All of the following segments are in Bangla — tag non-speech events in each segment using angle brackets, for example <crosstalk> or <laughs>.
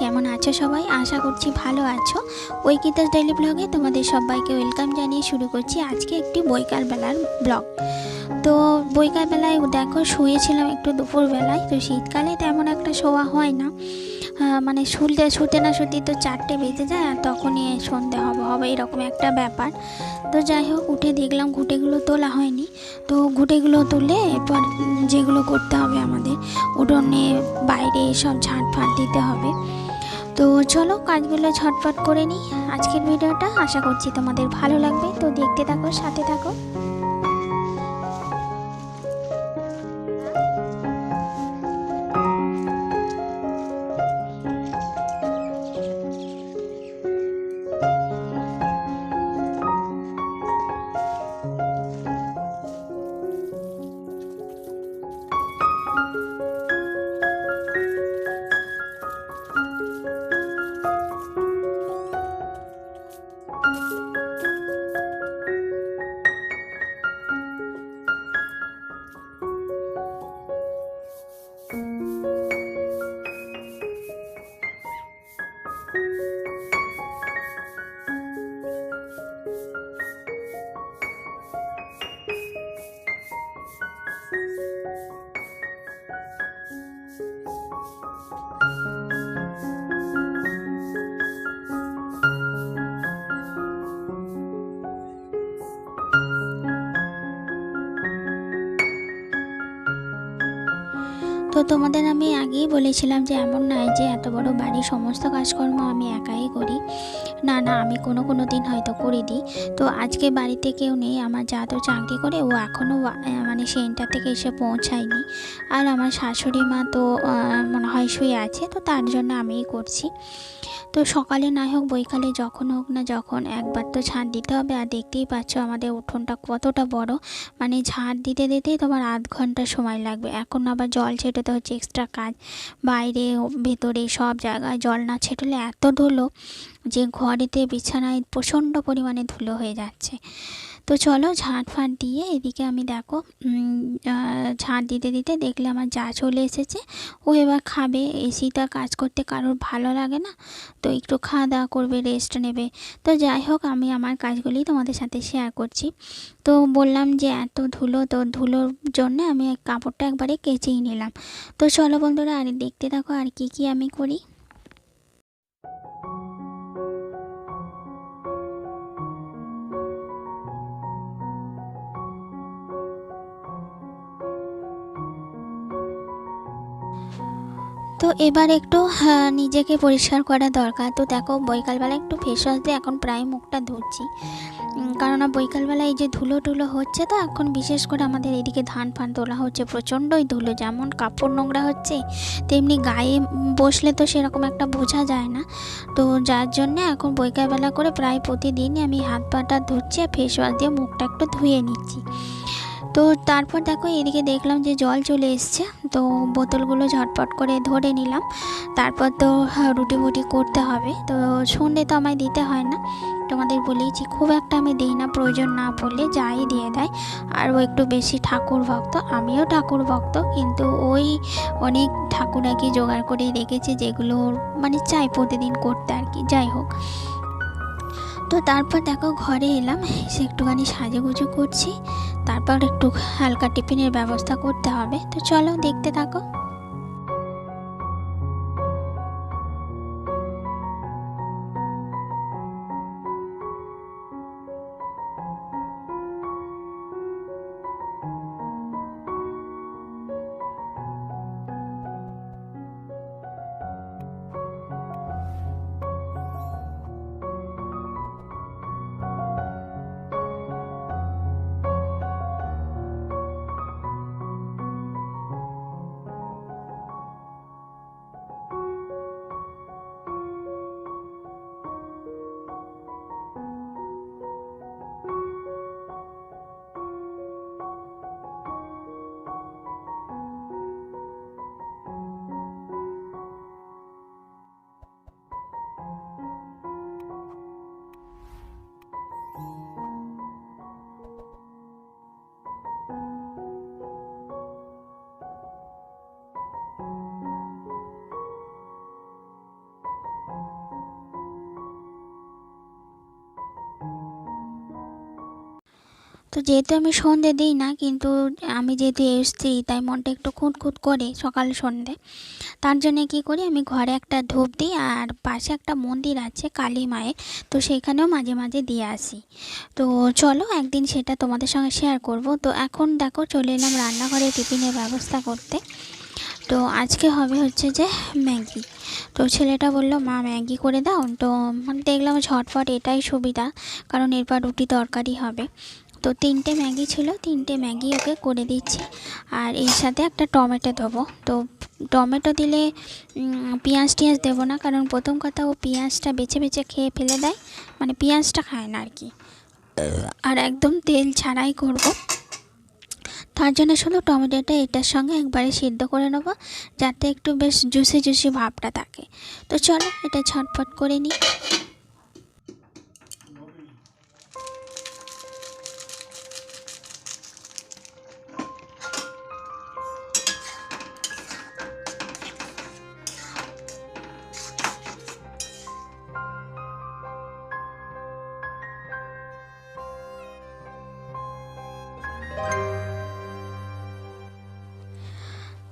কেমন আছো সবাই? আশা করছি ভালো আছো। ঐকিতাস ডেইলি ব্লগে তোমাদের সবাইকে ওয়েলকাম জানিয়ে শুরু করছি আজকে একটি বৈকালবেলার ব্লগ। তো বৈকালবেলায় দেখো শুয়েছিলাম একটু দুপুরবেলায়, তো শীতকালে তেমন একটা শোয়া হয় না। মানে শুলতে শুতে না শুতে তো চারটে বেজে যায় আর তখনই সন্ধে হবে হবে এরকম একটা ব্যাপার। তো যাই হোক, উঠে দেখলাম ঘুঁটেগুলো তোলা হয়নি। তো ঘুঁটেগুলো তুলে এরপর যেগুলো করতে হবে আমাদের, উঠোনে বাইরে সব ঝাঁট ফাঁট দিতে হবে। তো চলো কাজগুলো ঝটপট করে নিই। আজকের ভিডিওটা আশা করছি তোমাদের ভালো লাগবে। তো দেখতে থাকো, সাথে থাকো। তো তোমাদের আমি আগেই বলেছিলাম যে এমন নয় যে এত বড় বাড়ির সমস্ত কাজকর্ম আমি একাই করি। না না, আমি কোনো কোনো দিন হয়তো করে দিই তো আজকে বাড়িতে কেউ নেই, আমার যা তো চাকরি করে, ও এখনও মানে সেন্টার থেকে এসে পৌঁছায়নি। আর আমার শাশুড়ি মা তো মনে হয় শুয়ে আছে, তো তার জন্য আমিই করছি। তো সকালে না হোক, বৈকালে যখন হোক না যখন, একবার তো ঝাঁট দিতে হবে। আর দেখতেই পাচ্ছ আমাদের উঠোনটা কতটা বড়। মানে ঝাঁট দিতে, দিতেই তোমার আধ ঘণ্টা সময় লাগবে। এখন আবার জল ছেটাতে হচ্ছে এক্সট্রা কাজ। বাইরে, ভেতরে সব জায়গায় জল না ছেটলে এত ধুলো যে ঘরেতে বিছানায় প্রচণ্ড পরিমাণে ধুলো হয়ে যাচ্ছে। তো চলো ঝাঁট ফাঁট দিয়ে এদিকে আমি দেখো ঝাঁট দিতে দিতে দেখলে আমার যা চলে এসেছে। ও এবার খাবে এসিটা কাজ করতে কারোর ভালো লাগে না, তো একটু খাওয়া দাওয়া করবে রেস্ট নেবে। তো যাই হোক, আমি আমার কাজগুলি তোমাদের সাথে শেয়ার করছি। তো বললাম যে এত ধুলো, তো ধুলোর জন্য আমি কাপড়টা একবারে কেচেই নিলাম। তো চলো বন্ধুরা, আর দেখতে থাকো আর কি কি আমি করি। তো এবার একটু হ্যাঁ, নিজেকে পরিষ্কার করা দরকার। তো দেখো বৈকালবেলা একটু ফেস ওয়াশ দিয়ে এখন প্রায় মুখটা ধুচ্ছি। কারণ বৈকালবেলা এই যে ধুলো টুলো হচ্ছে তো এখন বিশেষ করে আমাদের এদিকে ধান ফান তোলা হচ্ছে প্রচণ্ডই ধুলো যেমন কাপড় নোংরা হচ্ছে তেমনি গায়ে বসলে তো সেরকম একটা বোঝা যায় না। তো যার জন্য এখন বৈকালবেলা করে প্রায় প্রতিদিনই আমি হাত পাটা ধুচ্ছি আর ফেস ওয়াশ দিয়ে মুখটা একটু ধুয়ে নিচ্ছি। তো তারপর দেখো এদিকে দেখলাম যে জল চলে এসছে। তো বোতলগুলো ঝটপট করে ধরে নিলাম। তারপর তো হ্যাঁ, রুটি বুটি করতে হবে। তো সন্ধে তো আমায় দিতে হয় না। তোমাদের বলেইছি খুব একটা আমি দিই না প্রয়োজন না পড়লে যাই দিয়ে দেয়। আর ও একটু বেশি ঠাকুর ভক্ত আমিও ঠাকুর ভক্ত। কিন্তু ওই অনেক ঠাকুর আর কি জোগাড় করে রেখেছে যেগুলো মানে চাই প্রতিদিন করতে আর কি। যাই হোক। তো তারপর দেখো ঘরে এলাম এসে একটুখানি সাজুগুজু করছি। তারপর একটু হালকা টিফিনের ব্যবস্থা করতে হবে। তো চলো দেখতে থাকো। তো যেহেতু আমি সন্ধে দিই না, কিন্তু আমি যেহেতু স্ত্রী তাই মনটা একটু খুঁতখুত করে সকাল সন্ধে। তার জন্য কী করি, আমি ঘরে একটা ধূপ দিই আর পাশে একটা মন্দির আছে কালী মায়ের, তো সেখানেও মাঝে মাঝে দিয়ে আসি। তো চলো একদিন সেটা তোমাদের সঙ্গে শেয়ার করব। তো এখন দেখো চলে এলাম রান্নাঘরে টিফিনের ব্যবস্থা করতে। তো আজকে হবে হচ্ছে যে ম্যাগি। তো ছেলেটা বলল, মা, ম্যাগি করে দাও। তো দেখলাম ঝটপট এটাই সুবিধা, কারণ এরপর রুটি তরকারি হবে। তো তিনটে ম্যাগি ছিল, তিনটে ম্যাগি ওকে করে দিচ্ছি। আর এর সাথে একটা টমেটো দেবো। তো টমেটো দিলে পেঁয়াজ টিয়াজ দেবো না, কারণ প্রথম কথা ও পেঁয়াজটা বেছে বেছে খেয়ে ফেলে দেয়। মানে পেঁয়াজটা খায় না আর কি আর একদম তেল ছাড়াই করব। তার জন্য শুধু টমেটোটা এটার সঙ্গে একবারে সিদ্ধ করে নেব, যাতে একটু বেশ জুসি জুসি ভাবটা থাকে। তো চলো, এটা ছটফট করে নিই।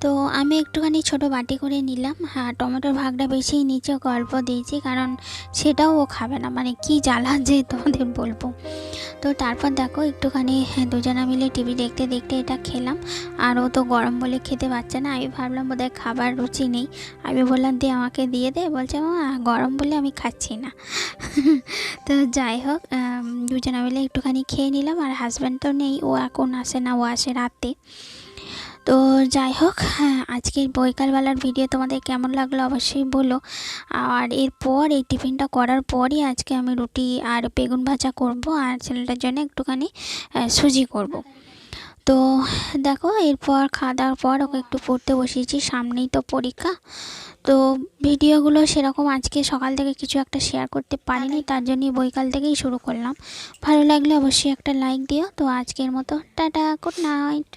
তো আমি একটুখানি ছোট বাটি করে নিলাম। হ্যাঁ টমেটোর ভাগটা বেশি নিচে অল্প দিয়েছি, কারণ সেটাও ও খাবে না। মানে কি জ্বালা যে তোমাদের বলব। তো তারপর দেখো একটুখানি হ্যাঁ, দুজনা মিলে টিভি দেখতে দেখতে এটা খেলাম। আর ও তো গরম বলে খেতে পারছে না। আমি ভাবলাম বোধহয় খাবার রুচি নেই। আমি বললাম দিয়ে আমাকে দিয়ে দে। বলছে গরম বলে আমি খাচ্ছি না। <laughs> তো যাই হোক দুজনা মিলে একটুখানি খেয়ে নিলাম। আর হাজব্যান্ড তো নেই ও এখন আসে না ও আসে রাতে। তো যাই হোক হ্যাঁ আজকের বৈকালবেলার ভিডিও তোমাদের কেমন লাগল অবশ্যই বলো। আর এরপর এই টিফিনটা করার পরই আজকে আমি রুটি আর বেগুন ভাজা করব আর ছেলেটার জন্য একটুখানি সুজি করব। তো দেখো এরপর খাওয়া দাওয়ার পর ওকে একটু পড়তে বসিয়েছি সামনেই তো পরীক্ষা। তো ভিডিওগুলো সেরকম আজকে সকাল থেকে কিছু একটা শেয়ার করতে পারিনি তার জন্যই বৈকাল থেকেই শুরু করলাম। ভালো লাগলে অবশ্যই একটা লাইক দিও। তো আজকের মতো টাটা গুড নাইট